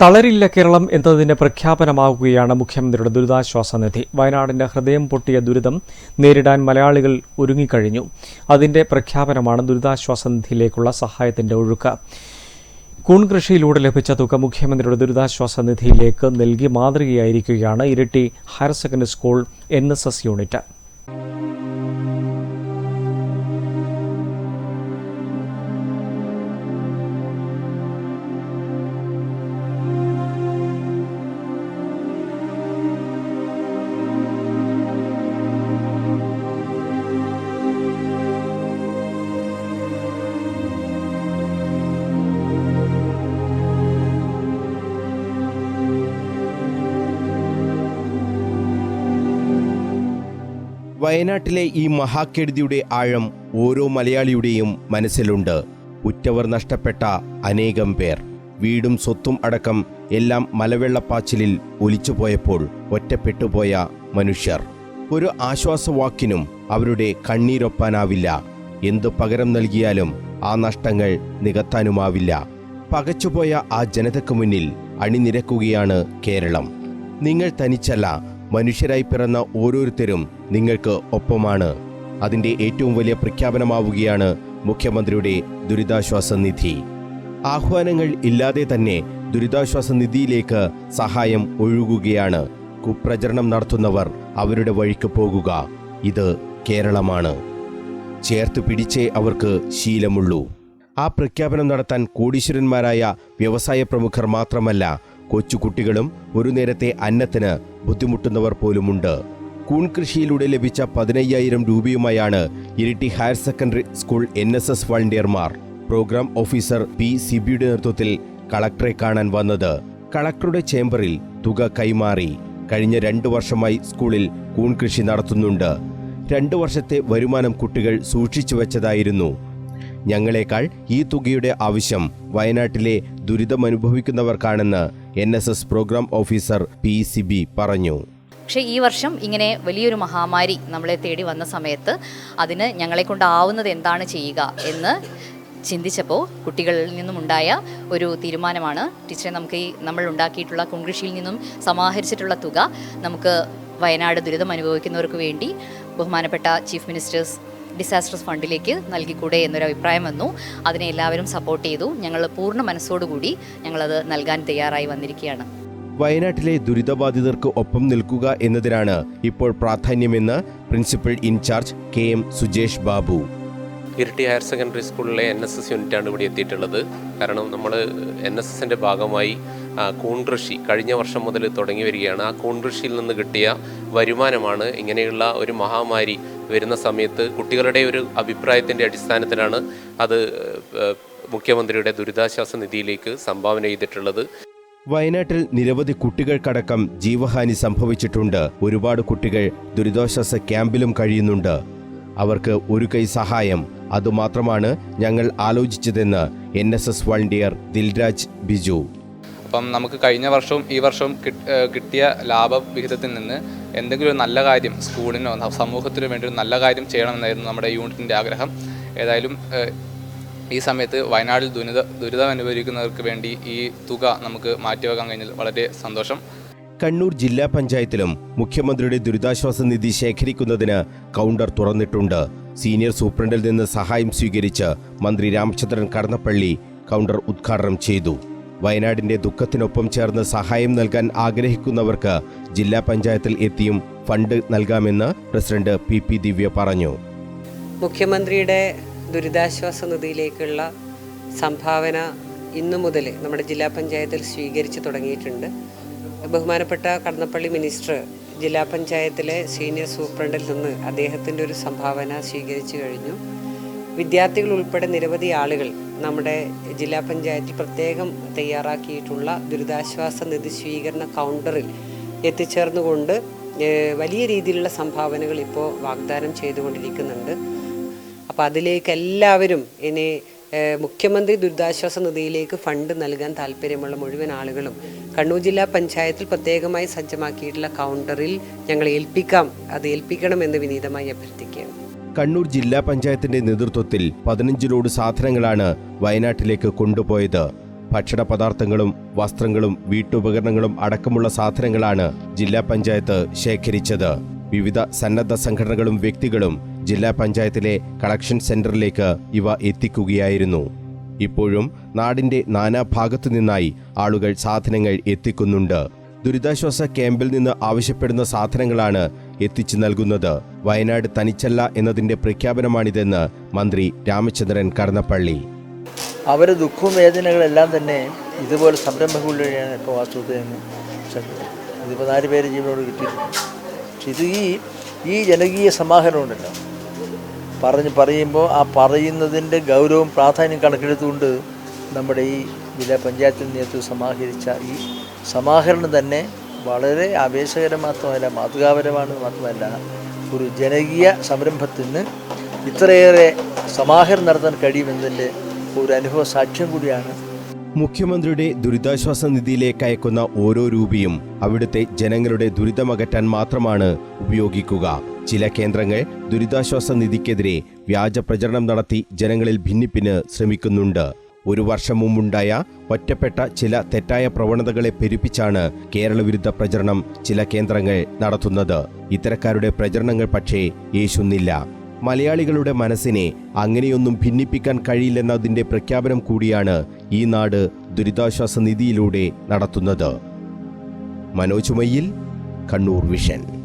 തളരില്ല കേരളം എന്നതിന്റെ പ്രഖ്യാപനമാകുകയാണ് മുഖ്യമന്ത്രിയുടെ ദുരിതാശ്വാസ നിധി. വയനാടിന്റെ ഹൃദയം പൊട്ടിയ ദുരിതം നേരിടാൻ മലയാളികൾ ഒരുങ്ങിക്കഴിഞ്ഞു. അതിന്റെ പ്രഖ്യാപനമാണ് ദുരിതാശ്വാസ നിധിയിലേക്കുള്ള സഹായത്തിന്റെ ഒഴുക്ക്. കൂൺകൃഷിയിലൂടെ ലഭിച്ച തുക മുഖ്യമന്ത്രിയുടെ ദുരിതാശ്വാസ നിധിയിലേക്ക് നൽകി മാതൃകയായിരിക്കുകയാണ് Iritty higher secondary school N unit. വയനാട്ടിലെ ഈ മഹാക്കെടുതിയുടെ ആഴം ഓരോ മലയാളിയുടെയും മനസ്സിലുണ്ട്. ഉറ്റവർ നഷ്ടപ്പെട്ട അനേകം പേർ. വീടും സ്വത്തും അടക്കം എല്ലാം മലവെള്ളപ്പാച്ചിലിൽ ഒലിച്ചുപോയപ്പോൾ ഒറ്റപ്പെട്ടുപോയ മനുഷ്യർ. ഒരു ആശ്വാസവാക്കിനും അവരുടെ കണ്ണീരൊപ്പാനാവില്ല. എന്തു പകരം നൽകിയാലും ആ നഷ്ടങ്ങൾ നികത്താനുമാവില്ല. പകച്ചുപോയ ആ ജനതയ്ക്ക് മുന്നിൽ അണിനിരക്കുകയാണ് കേരളം. നിങ്ങൾ തനിച്ചല്ല മനുഷ്യരായി പിറന്ന ഓരോരുത്തരും നിങ്ങൾക്ക് ഒപ്പമാണ്. അതിന്റെ ഏറ്റവും വലിയ പ്രഖ്യാപനമാവുകയാണ് മുഖ്യമന്ത്രിയുടെ ദുരിതാശ്വാസ നിധി. ആഹ്വാനങ്ങൾ ഇല്ലാതെ തന്നെ ദുരിതാശ്വാസ നിധിയിലേക്ക് സഹായം ഒഴുകുകയാണ്. കുപ്രചരണം നടത്തുന്നവർ അവരുടെ വഴിക്ക് പോകുക. ഇത് കേരളമാണ്. ചേർത്ത് പിടിച്ചേ അവർക്ക് ശീലമുള്ളൂ. ആ പ്രഖ്യാപനം നടത്താൻ കോടീശ്വരന്മാരായ വ്യവസായ പ്രമുഖർ മാത്രമല്ല കൊച്ചുകുട്ടികളും ഒരു നേരത്തെ അന്നത്തിന് ബുദ്ധിമുട്ടുന്നവർ പോലുമുണ്ട്. കൂൺ കൃഷിയിലൂടെ ലഭിച്ച പതിനയ്യായിരം രൂപയുമായാണ് Iritty higher secondary school N S S വളണ്ടിയർമാർ. Programme officer P സിബിയുടെ നേതൃത്വത്തിൽ കളക്ടറെ കാണാൻ വന്നത്. കളക്ടറുടെ ചേംബറിൽ തുക കൈമാറി. കഴിഞ്ഞ രണ്ടു വർഷമായി സ്കൂളിൽ കൂൺ കൃഷി നടത്തുന്നുണ്ട്. രണ്ടു വർഷത്തെ വരുമാനം കുട്ടികൾ സൂക്ഷിച്ചു വെച്ചതായിരുന്നു. ഞങ്ങളെക്കാൾ ഈ തുകയുടെ ആവശ്യം വയനാട്ടിലെ ദുരിതമനുഭവിക്കുന്നവർക്കാണെന്ന് N S S programme officer P Sibi പറഞ്ഞു. പക്ഷേ ഈ വർഷം ഇങ്ങനെ വലിയൊരു മഹാമാരി നമ്മളെ തേടി വന്ന സമയത്ത് അതിന് ഞങ്ങളെ കൊണ്ടാവുന്നത് എന്താണ് ചെയ്യുക എന്ന് ചിന്തിച്ചപ്പോൾ കുട്ടികളിൽ നിന്നുമുണ്ടായ ഒരു തീരുമാനമാണ്. ടീച്ചറെ നമുക്ക് ഈ നമ്മൾ ഉണ്ടാക്കിയിട്ടുള്ള കുൺകൃഷിയിൽ നിന്നും സമാഹരിച്ചിട്ടുള്ള തുക നമുക്ക് വയനാട് ദുരിതം അനുഭവിക്കുന്നവർക്ക് വേണ്ടി ബഹുമാനപ്പെട്ട ചീഫ് മിനിസ്റ്റേഴ്സ് ഡിസാസ്റ്റർസ് ഫണ്ടിലേക്ക് നൽകിക്കൂടെ എന്നൊരു അഭിപ്രായം വന്നു. അതിനെ എല്ലാവരും സപ്പോർട്ട് ചെയ്തു. ഞങ്ങൾ പൂർണ മനസ്സോടുകൂടി ഞങ്ങളത് നൽകാൻ തയ്യാറായി വന്നിരിക്കുകയാണ്. വയനാട്ടിലെ ദുരിതബാധിതർക്ക് ഒപ്പം നിൽക്കുക എന്നതിനാണ് ഇപ്പോൾ പ്രാധാന്യമെന്ന് principal in charge K M Sujesh Babu. Iritty higher secondary സ്കൂളിലെ എൻ എസ് എസ് യൂണിറ്റാണ് ഇവിടെ എത്തിയിട്ടുള്ളത്. കാരണം നമ്മൾ എൻ എസ് എസിന്റെ ഭാഗമായി ആ, കൂൺ കൃഷി കഴിഞ്ഞ വർഷം മുതൽ തുടങ്ങി വരികയാണ്. ആ കൂൺ കൃഷിയിൽ നിന്ന് കിട്ടിയ വരുമാനമാണ് ഇങ്ങനെയുള്ള ഒരു മഹാമാരി വരുന്ന സമയത്ത് കുട്ടികളുടെ ഒരു അഭിപ്രായത്തിന്റെ അടിസ്ഥാനത്തിലാണ് അത് മുഖ്യമന്ത്രിയുടെ ദുരിതാശ്വാസ നിധിയിലേക്ക് സംഭാവന ചെയ്തിട്ടുള്ളത്. വയനാട്ടിൽ നിരവധി കുട്ടികൾക്കടക്കം ജീവഹാനി സംഭവിച്ചിട്ടുണ്ട്. ഒരുപാട് കുട്ടികൾ ദുരിതാശ്വാസ ക്യാമ്പിലും കഴിയുന്നുണ്ട്. അവർക്ക് ഒരു കൈ സഹായം. അതുമാത്രമാണ് ഞങ്ങൾ ആലോചിച്ചതെന്ന് N S S volunteer Dilraj Biju. അപ്പം നമുക്ക് കഴിഞ്ഞ വർഷവും ഈ വർഷവും കിട്ടിയ ലാഭവിഹിതത്തിൽ നിന്ന് എന്തെങ്കിലും ഒരു നല്ല കാര്യം സ്കൂളിനോ സമൂഹത്തിനോ വേണ്ടി ഒരു നല്ല കാര്യം ചെയ്യണമെന്നായിരുന്നു നമ്മുടെ യൂണിറ്റിന്റെ ആഗ്രഹം. ഏതായാലും ഈ സമയത്ത് വയനാട്ടിൽ ദുരിത ദുരിതം അനുഭവിക്കുന്നവർക്ക് വേണ്ടി ഈ തുക നമുക്ക് മാറ്റിവെക്കാൻ കഴിഞ്ഞാൽ വളരെ സന്തോഷം. കണ്ണൂർ ജില്ലാ പഞ്ചായത്തിലും മുഖ്യമന്ത്രിയുടെ ദുരിതാശ്വാസ നിധി ശേഖരിക്കുന്നതിന് കൗണ്ടർ തുറന്നിട്ടുണ്ട്. സീനിയർ സൂപ്രണ്ടിൽ നിന്ന് സഹായം സ്വീകരിച്ച് മന്ത്രി രാമചന്ദ്രൻ കടന്നപ്പള്ളി കൗണ്ടർ ഉദ്ഘാടനം ചെയ്തു. വയനാടിന്റെ ദുഃഖത്തിനൊപ്പം ചേർന്ന് സഹായം നൽകാൻ ആഗ്രഹിക്കുന്നവർക്ക് ജില്ലാ പഞ്ചായത്തിൽ എത്തിയും ഫണ്ട് നൽകാമെന്ന് പ്രസിഡന്റ് പി പി ദിവ്യ പറഞ്ഞു. മുഖ്യമന്ത്രിയുടെ ദുരിതാശ്വാസ നിധിയിലേക്കുള്ള സംഭാവന ഇന്നു മുതൽ നമ്മുടെ ജില്ലാ പഞ്ചായത്തിൽ സ്വീകരിച്ചു തുടങ്ങിയിട്ടുണ്ട്. ബഹുമാനപ്പെട്ട കടന്നപ്പള്ളി മിനിസ്റ്റർ ജില്ലാ പഞ്ചായത്തിലെ സീനിയർ സൂപ്രണ്ടിൽ നിന്ന് അദ്ദേഹത്തിന്റെ ഒരു സംഭാവന സ്വീകരിച്ചു കഴിഞ്ഞു. വിദ്യാർത്ഥികൾ ഉൾപ്പെടെ നിരവധി ആളുകൾ നമ്മുടെ ജില്ലാ പഞ്ചായത്തിൽ പ്രത്യേകം തയ്യാറാക്കിയിട്ടുള്ള ദുരിതാശ്വാസ നിധി സ്വീകരണ കൗണ്ടറിൽ എത്തിച്ചേർന്നുകൊണ്ട് വലിയ രീതിയിലുള്ള സംഭാവനകൾ ഇപ്പോൾ വാഗ്ദാനം ചെയ്തുകൊണ്ടിരിക്കുന്നുണ്ട്. അപ്പോൾ അതിലേക്ക് എല്ലാവരും ഇനി മുഖ്യമന്ത്രി ദുരിതാശ്വാസ നിധിയിലേക്ക് ഫണ്ട് നൽകാൻ താല്പര്യമുള്ള മുഴുവൻ ആളുകളും കണ്ണൂർ ജില്ലാ പഞ്ചായത്തിൽ പ്രത്യേകമായി സജ്ജമാക്കിയിട്ടുള്ള കൗണ്ടറിൽ ഞങ്ങൾ ഏൽപ്പിക്കാം അത് ഏൽപ്പിക്കണമെന്ന് വിനീതമായി അഭ്യർത്ഥിക്കുകയാണ്. കണ്ണൂർ ജില്ലാ പഞ്ചായത്തിന്റെ നേതൃത്വത്തിൽ പതിനഞ്ച് ലോഡ് സാധനങ്ങളാണ് വയനാട്ടിലേക്ക് കൊണ്ടുപോയത്. ഭക്ഷണ പദാർത്ഥങ്ങളും വസ്ത്രങ്ങളും വീട്ടുപകരണങ്ങളും അടക്കമുള്ള സാധനങ്ങളാണ് ജില്ലാ പഞ്ചായത്ത് ശേഖരിച്ചത്. വിവിധ സന്നദ്ധ സംഘടനകളും വ്യക്തികളും ജില്ലാ പഞ്ചായത്തിലെ കളക്ഷൻ സെന്ററിലേക്ക് ഇവ എത്തിക്കുകയായിരുന്നു. ഇപ്പോഴും നാടിന്റെ നാനാഭാഗത്തു നിന്നായി ആളുകൾ സാധനങ്ങൾ എത്തിക്കുന്നുണ്ട്. ദുരിതാശ്വാസ ക്യാമ്പിൽ നിന്ന് ആവശ്യപ്പെടുന്ന സാധനങ്ങളാണ് എത്തിച്ചു നൽകുന്നത് വയനാട് തനിച്ചല്ല എന്നതിന്റെ പ്രഖ്യാപനമാണിതെന്ന് മന്ത്രി രാമചന്ദ്രൻ കടന്നപ്പള്ളി. അവരെ ദുഃഖവും വേദനകളെല്ലാം തന്നെ ഇതുപോലെ സംരംഭങ്ങളിലൂടെയാണ് ഇപ്പോൾ വാസ്തവത്തിൽ ഇതിപ്പോൾ നാല് പേര് ജീവനോട് കിട്ടിയിട്ടുണ്ട്. ഇത് ഈ ഈ ജനകീയ സമാഹരണം ഉണ്ടല്ലോ. പറഞ്ഞ് പറയുമ്പോൾ ആ പറയുന്നതിന്റെ ഗൗരവം പ്രാധാന്യം കണക്കെടുത്തുകൊണ്ട് നമ്മുടെ ഈ ജില്ലാ പഞ്ചായത്തിൽ നേതൃത്വം സമാഹരിച്ച ഈ സമാഹരണം തന്നെ വളരെ ആവേശകരം മാത്രമല്ല മാതൃകാപരമാണ് മാത്രമല്ല ഒരു ജനകീയ സംരംഭത്തിന് ഇത്രയേറെ സമാഹരണം നടത്താൻ കഴിയുമെന്നതിന്റെ ഒരു അനുഭവ സാക്ഷ്യം കൂടിയാണ്. മുഖ്യമന്ത്രിയുടെ ദുരിതാശ്വാസ നിധിയിലേക്ക് അയക്കുന്ന ഓരോ രൂപയും അവിടുത്തെ ജനങ്ങളുടെ ദുരിതമകറ്റാൻ മാത്രമാണ് ഉപയോഗിക്കുക. ചില കേന്ദ്രങ്ങൾ ദുരിതാശ്വാസ നിധിക്കെതിരെ വ്യാജ പ്രചരണം നടത്തി ജനങ്ങളിൽ ഭിന്നിപ്പിന് ശ്രമിക്കുന്നുണ്ട്. ഒരു വർഷം മുമ്പുണ്ടായ ഒറ്റപ്പെട്ട ചില തെറ്റായ പ്രവണതകളെ പെരുപ്പിച്ചാണ് കേരള വിരുദ്ധ പ്രചരണം ചില കേന്ദ്രങ്ങൾ നടത്തുന്നത്. ഇത്തരക്കാരുടെ പ്രചരണങ്ങൾ പക്ഷേ യേശുന്നില്ല മലയാളികളുടെ മനസ്സിനെ അങ്ങനെയൊന്നും ഭിന്നിപ്പിക്കാൻ കഴിയില്ലെന്നതിന്റെ പ്രഖ്യാപനം കൂടിയാണ് ഈ നാട് ദുരിതാശ്വാസ നിധിയിലൂടെ നടത്തുന്നത്. മനോജ് മയ്യിൽ കണ്ണൂർ വിഷൻ.